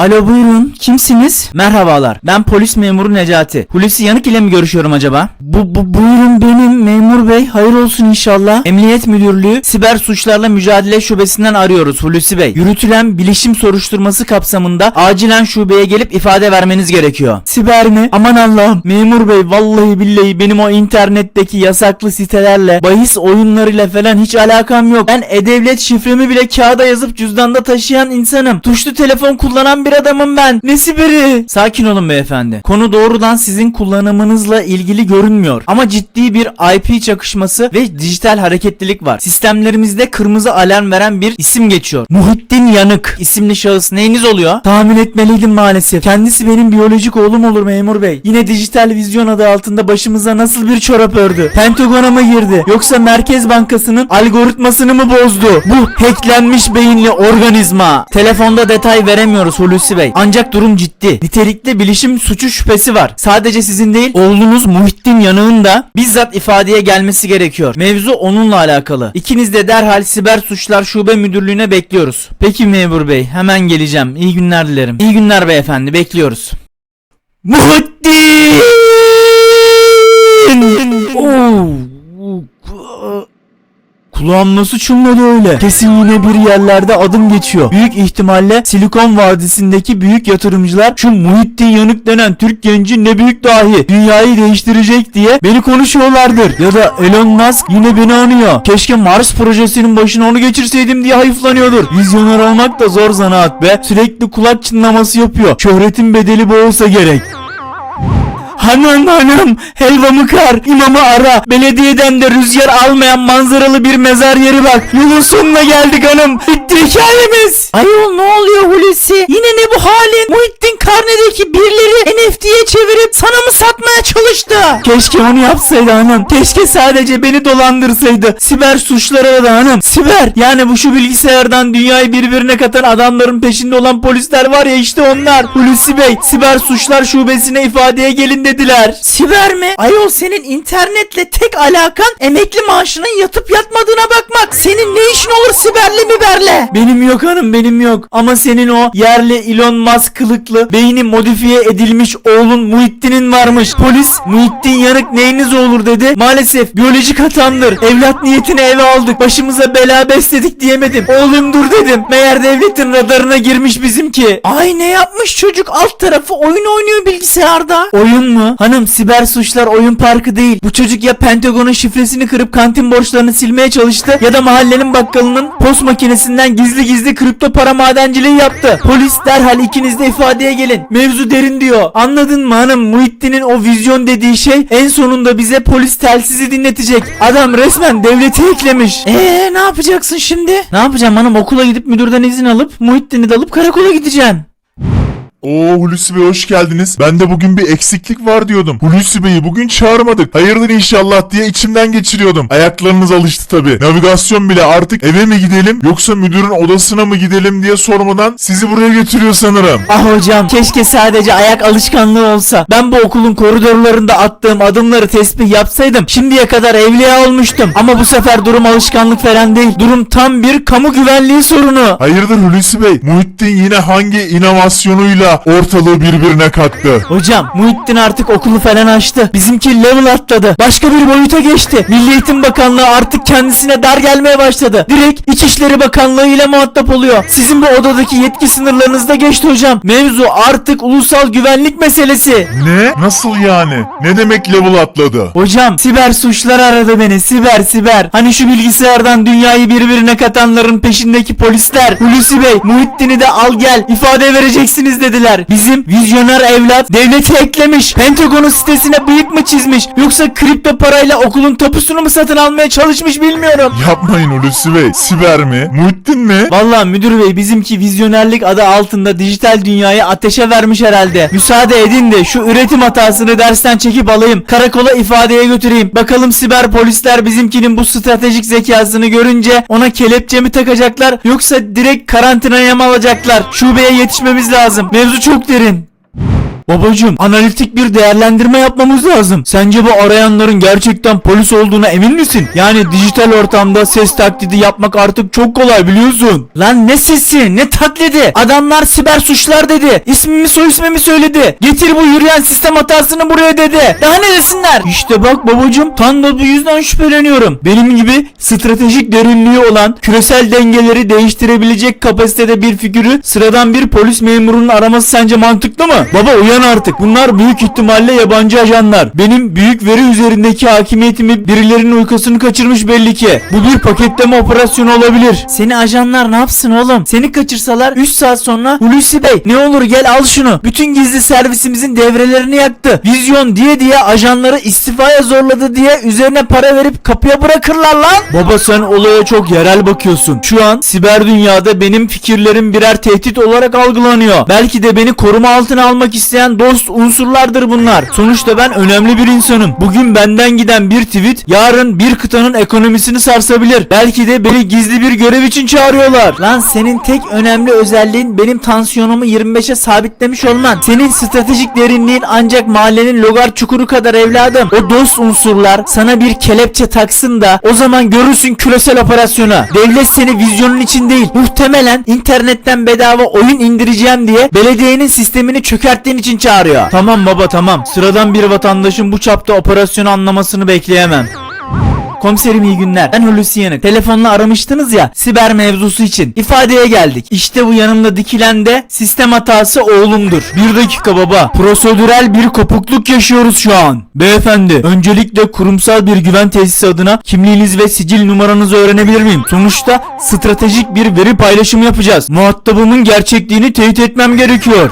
Alo buyurun kimsiniz? Merhabalar ben polis memuru Necati. Hulusi Yanık ile mi görüşüyorum acaba? Bu, bu buyurun benim memur bey hayır olsun inşallah. Emniyet Müdürlüğü Siber Suçlarla Mücadele Şubesinden arıyoruz Hulusi Bey. Yürütülen bilişim soruşturması kapsamında acilen şubeye gelip ifade vermeniz gerekiyor. Siber mi? Aman Allah'ım memur bey vallahi billahi benim o internetteki yasaklı sitelerle bahis oyunlarıyla falan hiç alakam yok. Ben e-devlet şifremi bile kağıda yazıp cüzdanda taşıyan insanım. Tuşlu telefon kullanan bir adamım ben. Ne siberi? Sakin olun beyefendi. Konu doğrudan sizin kullanımınızla ilgili görünmüyor. Ama ciddi bir IP çakışması ve dijital hareketlilik var. Sistemlerimizde kırmızı alarm veren bir isim geçiyor. Muhittin Yanık isimli şahıs neyiniz oluyor? Tahmin etmeliydim maalesef. Kendisi benim biyolojik oğlum olur memur bey. Yine dijital vizyon adı altında başımıza nasıl bir çorap ördü? Pentagona mı girdi? Yoksa Merkez Bankası'nın algoritmasını mı bozdu? Bu hacklenmiş beyinli organizma. Telefonda detay veremiyoruz Hulusi Bey. Ancak durum ciddi. Nitelikli bilişim suçu şüphesi var. Sadece sizin değil, oğlunuz Muhittin Yanık'ın da bizzat ifadeye gelmesi gerekiyor. Mevzu onunla alakalı. İkiniz de derhal Siber Suçlar Şube Müdürlüğü'ne bekliyoruz. Peki memur bey, hemen geleceğim. İyi günler dilerim. İyi günler beyefendi, bekliyoruz. Muhittin! Oo. Kulağım nasıl çınladı öyle? Kesin yine bir yerlerde adım geçiyor. Büyük ihtimalle Silikon Vadisi'ndeki büyük yatırımcılar şu Muhittin Yanık denen Türk genci ne büyük dahi dünyayı değiştirecek diye beni konuşuyorlardır. Ya da Elon Musk yine beni anıyor. Keşke Mars projesinin başına onu geçirseydim diye hayıflanıyordur. Vizyoner olmak da zor zanaat be. Sürekli kulak çınlaması yapıyor. Şöhretin bedeli bu olsa gerek. Hanım hanım helvamı kar imamı ara. Belediyeden de rüzgar almayan manzaralı bir mezar yeri bak. Yolun sonuna geldik hanım. Bitti hikayemiz. Ayol ne oluyor Hulusi? Yine ne bu halin? Muhittin karnedeki birleri NFT'ye çevirip sana mı satmaya çalıştı? Keşke onu yapsaydı hanım. Keşke sadece beni dolandırsaydı. Siber suçlara da hanım. Siber. Yani bu şu bilgisayardan dünyayı birbirine katan adamların peşinde olan polisler var ya işte onlar. Hulusi Bey siber suçlar şubesine ifadeye gelin dediler. Siber mi? Ayol senin internetle tek alakan emekli maaşının yatıp yatmadığına bakmak. Senin ne işin olur siberle miberle? Benim yok hanım benim yok. Ama senin o yerli Elon Musk kılıklı beyni modifiye edilmiş oğlun Muhittin'in varmış. Polis Muhittin yanık neyiniz olur dedi. Maalesef biyolojik hatamdır. Evlat niyetine eve aldık. Başımıza bela besledik diyemedim. Oğlum dur dedim. Meğer devletin radarına girmiş bizimki. Ay ne yapmış çocuk alt tarafı oyun oynuyor bilgisayarda. Oyun mu? Hanım siber suçlar oyun parkı değil. Bu çocuk ya Pentagon'un şifresini kırıp kantin borçlarını silmeye çalıştı ya da mahallenin bakkalının post makinesinden gizli gizli kripto para madenciliği yaptı. Polis derhal ikiniz de ifadeye gelin. Mevzu derin diyor. Anladın mı hanım? Muhittin'in o vizyon dediği şey en sonunda bize polis telsizi dinletecek. Adam resmen devleti eklemiş. Eee ne yapacaksın şimdi? Ne yapacağım hanım? Okula gidip müdürden izin alıp Muhittin'i de alıp karakola gideceğim. Oo Hulusi Bey hoş geldiniz. Ben de bugün bir eksiklik var diyordum. Hulusi Bey'i bugün çağırmadık. Hayırdır inşallah diye içimden geçiriyordum. Ayaklarınız alıştı tabi. Navigasyon bile artık eve mi gidelim yoksa müdürün odasına mı gidelim diye sormadan sizi buraya götürüyor sanırım. Ah hocam keşke sadece ayak alışkanlığı olsa. Ben bu okulun koridorlarında attığım adımları tesbih yapsaydım şimdiye kadar evliya olmuştum. Ama bu sefer durum alışkanlık falan değil. Durum tam bir kamu güvenliği sorunu. Hayırdır Hulusi Bey? Muhittin yine hangi inovasyonuyla ortalığı birbirine kattı? Hocam Muhittin artık okulu falan açtı. Bizimki level atladı. Başka bir boyuta geçti. Milli Eğitim Bakanlığı artık kendisine dar gelmeye başladı. Direkt İçişleri Bakanlığı ile muhatap oluyor. Sizin bu odadaki yetki sınırlarınızda geçti hocam. Mevzu artık ulusal güvenlik meselesi. Ne? Nasıl yani? Ne demek level atladı? Hocam siber suçlar aradı beni siber siber. Hani şu bilgisayardan dünyayı birbirine katanların peşindeki polisler. Hulusi Bey Muhittin'i de al gel ifade vereceksiniz dediler. Bizim vizyoner evlat devleti eklemiş. Pentagon'un sitesine bıyık mı çizmiş yoksa kripto parayla okulun tapusunu mu satın almaya çalışmış bilmiyorum. Yapmayın Hulusi Bey. Siber mi? Muhittin mi? Vallahi müdür bey bizimki vizyonerlik adı altında dijital dünyayı ateşe vermiş herhalde. Müsaade edin de şu üretim hatasını dersten çekip alayım. Karakola ifadeye götüreyim. Bakalım siber polisler bizimkinin bu stratejik zekasını görünce ona kelepçe mi takacaklar yoksa direkt karantinaya mı alacaklar? Şubeye yetişmemiz lazım. Mevzu çok derin. Babacım analitik bir değerlendirme yapmamız lazım. Sence bu arayanların gerçekten polis olduğuna emin misin? Yani dijital ortamda ses taklidi yapmak artık çok kolay biliyorsun. Lan ne sesi ne taklidi? Adamlar siber suçlar dedi. İsmimi soy ismimi söyledi. Getir bu yürüyen sistem hatasını buraya dedi. Daha ne desinler? İşte bak babacım tam da bu yüzden şüpheleniyorum. Benim gibi stratejik derinliği olan küresel dengeleri değiştirebilecek kapasitede bir figürü sıradan bir polis memurunun araması sence mantıklı mı? Baba uyan artık. Bunlar büyük ihtimalle yabancı ajanlar. Benim büyük veri üzerindeki hakimiyetimi birilerinin uykusunu kaçırmış belli ki. Bu bir paketleme operasyonu olabilir. Seni ajanlar ne yapsın oğlum? Seni kaçırsalar 3 saat sonra Hulusi Bey ne olur gel al şunu. Bütün gizli servisimizin devrelerini yaktı. Vizyon diye diye ajanları istifaya zorladı diye üzerine para verip kapıya bırakırlar lan. Baba sen olaya çok yerel bakıyorsun. Şu an siber dünyada benim fikirlerim birer tehdit olarak algılanıyor. Belki de beni koruma altına almak isteyen dost unsurlardır bunlar. Sonuçta ben önemli bir insanım. Bugün benden giden bir tweet yarın bir kıtanın ekonomisini sarsabilir. Belki de beni gizli bir görev için çağırıyorlar. Lan senin tek önemli özelliğin benim tansiyonumu 25'e sabitlemiş olman. Senin stratejik derinliğin ancak mahallenin logar çukuru kadar evladım. O dost unsurlar sana bir kelepçe taksın da o zaman görürsün küresel operasyonu. Devlet seni vizyonun için değil muhtemelen internetten bedava oyun indireceğim diye belediyenin sistemini çökerttiğin için çağırıyor. Tamam baba tamam. Sıradan bir vatandaşın bu çapta operasyonu anlamasını bekleyemem. Komiserim iyi günler. Ben Hulusi Yanık. Telefonla aramıştınız ya siber mevzusu için. İfadeye geldik. İşte bu yanımda dikilen de sistem hatası oğlumdur. Bir dakika baba. Prosedürel bir kopukluk yaşıyoruz şu an. Beyefendi öncelikle kurumsal bir güven tesisi adına kimliğiniz ve sicil numaranızı öğrenebilir miyim? Sonuçta stratejik bir veri paylaşımı yapacağız. Muhatabımın gerçekliğini teyit etmem gerekiyor.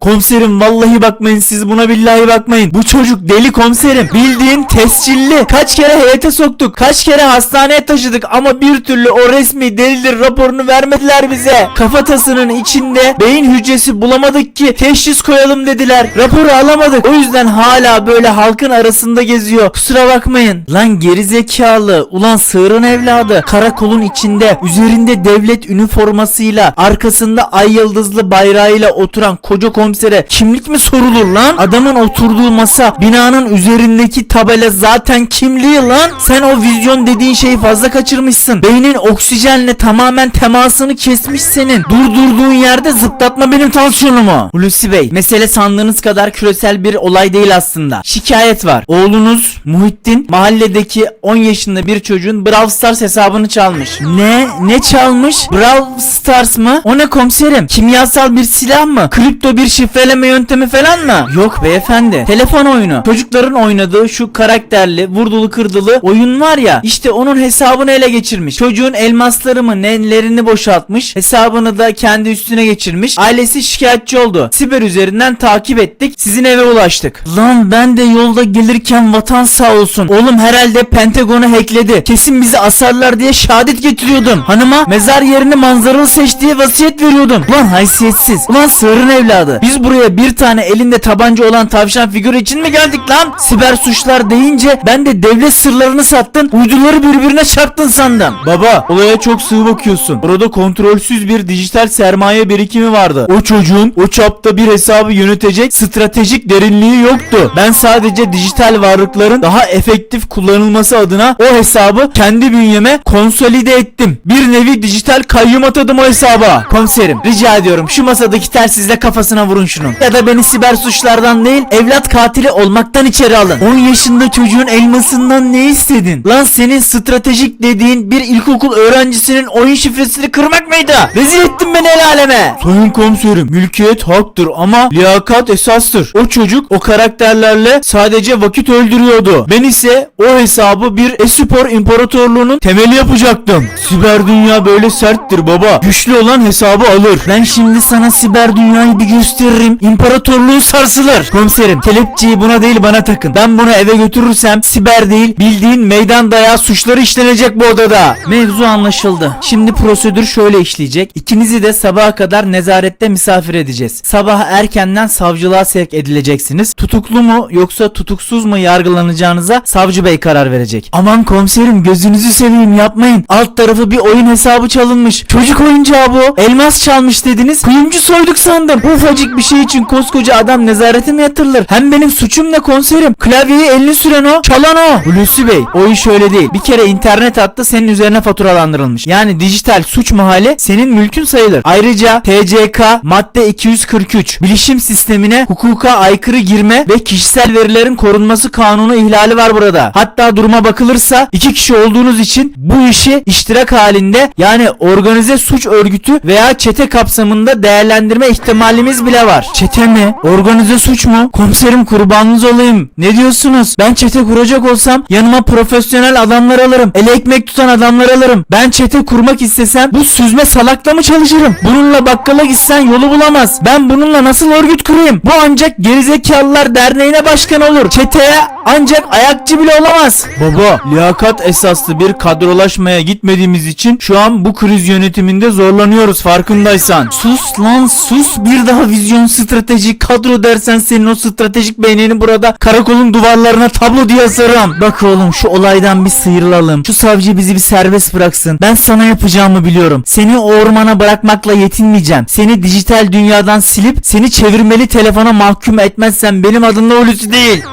Komiserim vallahi bakmayın siz buna billahi bakmayın. Bu çocuk deli komiserim. Bildiğin tescilli. Kaç kere heyete soktuk. Kaç kere hastaneye taşıdık ama bir türlü o resmi delidir raporunu vermediler bize. Kafatasının içinde beyin hücresi bulamadık ki teşhis koyalım dediler. Raporu alamadık. O yüzden hala böyle halkın arasında geziyor. Kusura bakmayın. Lan gerizekalı. Ulan sığırın evladı. Karakolun içinde üzerinde devlet üniformasıyla arkasında ay yıldızlı bayrağıyla oturan koca komisere kimlik mi sorulur lan? Adamın oturduğu masa binanın üzerindeki tabela zaten kimliği lan. Sen o vizyon dediğin şeyi fazla kaçırmışsın. Beynin oksijenle tamamen temasını kesmiş senin. Durdurduğun yerde zıplatma benim tansiyonumu. Hulusi Bey mesele sandığınız kadar küresel bir olay değil aslında. Şikayet var. Oğlunuz Muhittin mahalledeki 10 yaşında bir çocuğun Brawl Stars hesabını çalmış. Ne? Ne çalmış? Brawl Stars mı? O ne komiserim? Kimyasal bir silah mı? Kripto bir şifreleme yöntemi falan mı? Yok beyefendi. Telefon oyunu. Çocukların oynadığı şu karakterli, vurdulu kırdılı oyun var ya. işte onun hesabını ele geçirmiş. Çocuğun elmasları mı nelerini boşaltmış. Hesabını da kendi üstüne geçirmiş. Ailesi şikayetçi oldu. Siber üzerinden takip ettik. Sizin eve ulaştık. Lan ben de yolda gelirken vatan sağ olsun. Oğlum herhalde Pentagon'u hackledi. Kesin bizi asarlar diye şehadet getiriyordum. Hanıma mezar yerini manzaralı seç diye vasiyet veriyordum. Ulan haysiyetsiz. Ulan sığırın evladı. Biz buraya bir tane elinde tabanca olan tavşan figürü için mi geldik lan? Siber suçlar deyince ben de devlet sırlarını sattın. Uyduları birbirine çarptın sandım. Baba olaya çok sığ bakıyorsun. Orada kontrolsüz bir dijital sermaye birikimi vardı. O çocuğun o çapta bir hesabı yönetecek stratejik derinliği yoktu. Ben sadece dijital varlıkların daha efektif kullanılması adına o hesabı kendi bünyeme konsolide ettim. Bir nevi dijital kayyum atadım o hesaba. Komiserim rica ediyorum şu masadaki telsizle kafasına vurun şunu. Ya da beni siber suçlardan değil evlat katili olmaktan içeri alın. 10 yaşında çocuğun elmasından ne istedin? Lan senin stratejik dediğin bir ilkokul öğrencisinin oyun şifresini kırmak mıydı? Rezil ettin beni el aleme. Sayın komiserim mülkiyet haktır ama liyakat esastır. O çocuk o karakterlerle sadece vakit öldürüyordu. Ben ise o hesabı bir espor imparatorluğunun temeli yapacaktım. Siber dünya böyle serttir baba. Güçlü olan hesabı alır. Ben şimdi sana siber dünyayı bir gösteririm. İmparatorluğun sarsılır. Komiserim kelepçeyi buna değil bana takın. Ben bunu eve götürürsem siber değil bildiğin meydan dayağı suçları işlenecek bu odada. Mevzu anlaşıldı. Şimdi prosedür şöyle işleyecek. İkinizi de sabaha kadar nezarette misafir edeceğiz. Sabah erkenden savcılığa sevk edileceksiniz. Tutuklu mu yoksa tutuksuz mu yargılanacağınıza savcı bey karar verecek. Aman komiserim gözünüzü seveyim yapmayın. Alt tarafı bir oyun hesabı çalınmış. Çocuk oyuncağı bu. Elmas çalmış dediniz. Kuyumcu soyduk sandım. Ufacık bir şey için koskoca adam nezarete mi yatırılır? Hem benim suçum ne komiserim? Klavyeyi elini süren o, çalan o. Hulusi Bey, o iş öyle değil. Bir kere internet hattı senin üzerine faturalandırılmış. Yani dijital suç mahalli senin mülkün sayılır. Ayrıca TCK madde 243 bilişim sistemine hukuka aykırı girme ve kişisel verilerin korunması kanunu ihlali var burada. Hatta duruma bakılırsa iki kişi olduğunuz için bu işi iştirak halinde yani organize suç örgütü veya çete kapsamında değerlendirme ihtimalimiz bile var. Çete mi? Organize suç mu? Komiserim kurbanınız olayım. Ne diyorsunuz? Ben çete kuracak olsam yanıma profesyonel adamlar alırım. Ele ekmek tutan adamlar alırım. Ben çete kurmak istesem bu süzme salakla mı çalışırım? Bununla bakkala gitsen yolu bulamaz. Ben bununla nasıl örgüt kurayım? Bu ancak gerizekalılar derneğine başkan olur. Çeteye ancak ayakçı bile olamaz. Baba, liyakat esaslı bir kadrolaşmaya gitmediğimiz için şu an bu kriz yönetiminde zorlanıyoruz farkındaysan. Sus lan sus. Bir daha vizyon strateji kadro dersen senin o stratejik beynini burada karakolun duvarlarına tablo diye asarım. Bak oğlum şu olaydan bir sıyrılalım. Şu savcı bizi bir serbest bıraksın. Ben sana yapacağımı biliyorum. Seni ormana bırakmakla yetinmeyeceğim. Seni dijital dünyadan silip seni çevirmeli telefona mahkum etmezsem benim adım da değil.